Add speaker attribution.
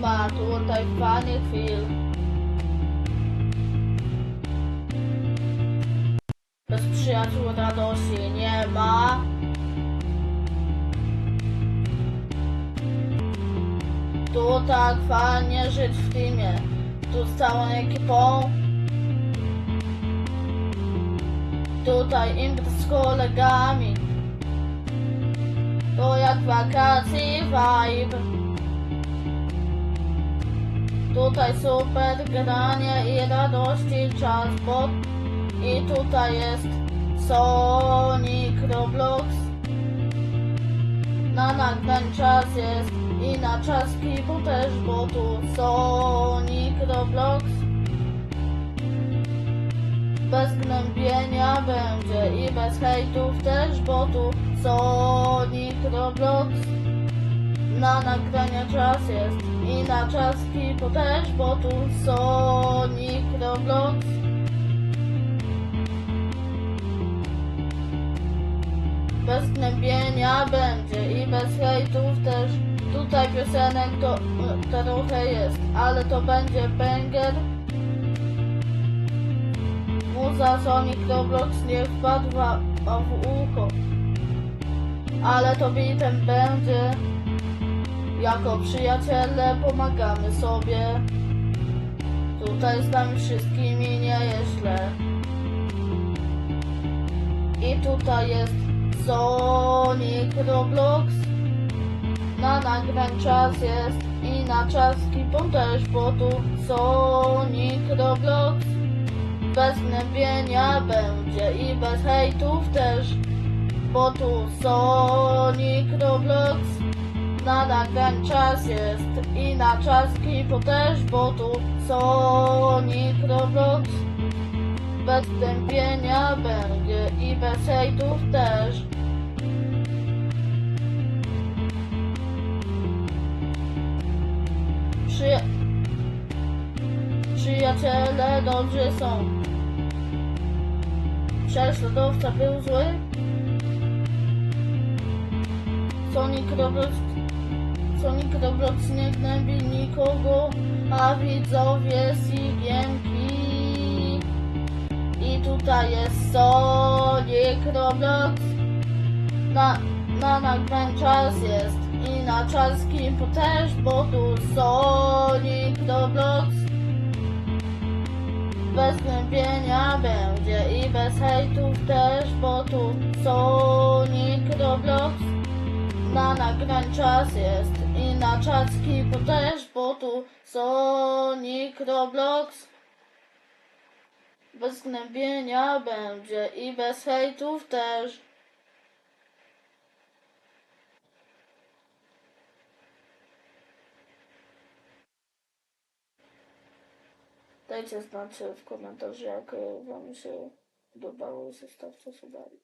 Speaker 1: ma tutaj fajnych chwil. Bez przyjaciół radości nie ma. Tu tak fajnie żyć w teamie. Tu z całą ekipą. Tutaj imprez z kolegami. To jak wakacji vibe. Tutaj super granie i radości czas, bo i tutaj jest Sonic Roblox. Na nagrań czas jest i na czaski, bo też, bo tu Sonic Roblox. Bez gnębienia będzie i bez hejtów też, bo tu Sonic Roblox. Na nagrania czas jest i na czaski, bo też, bo tu Sonic Roblox. Bez gnębienia będzie i bez hejtów też. Tutaj piosenek to, to trochę jest, ale to będzie banger. Muza Sonic Roblox nie wpadł wa- w ucho. Ale to bitem będzie. Jako przyjaciele pomagamy sobie. Tutaj z nami wszystkimi nie jest źle. I tutaj jest Sonic Roblox. Na nagrań czas jest i na czaski bo też, bo tu Sonic Roblox. Bez gnębienia będzie i bez hejtów też, bo tu Sonic Roblox. Na nagrań czas jest i na czaski bo też, bo tu Sonic Roblox. Bez tępienia będzie i bez hejtów też. Przyja- Przyjaciele dobrzy są. Prześladowca był zły. Sonic Roblox, Sonic Roblox nie gnębi nikogo, a widzowie Sigiemki. I tutaj jest Sonic Roblox. Na, na nagrań czas jest i na czaski też, bo tu Sonic Roblox. Bez gnębienia będzie i bez hejtów też, bo tu Sonic Roblox. Na nagrań czas jest i na czaski też, bo tu Sonic Roblox. Bez gnębienia będzie i bez hejtów też. Dajcie znać w komentarzu, jak wam się podobało i zostawcie subami.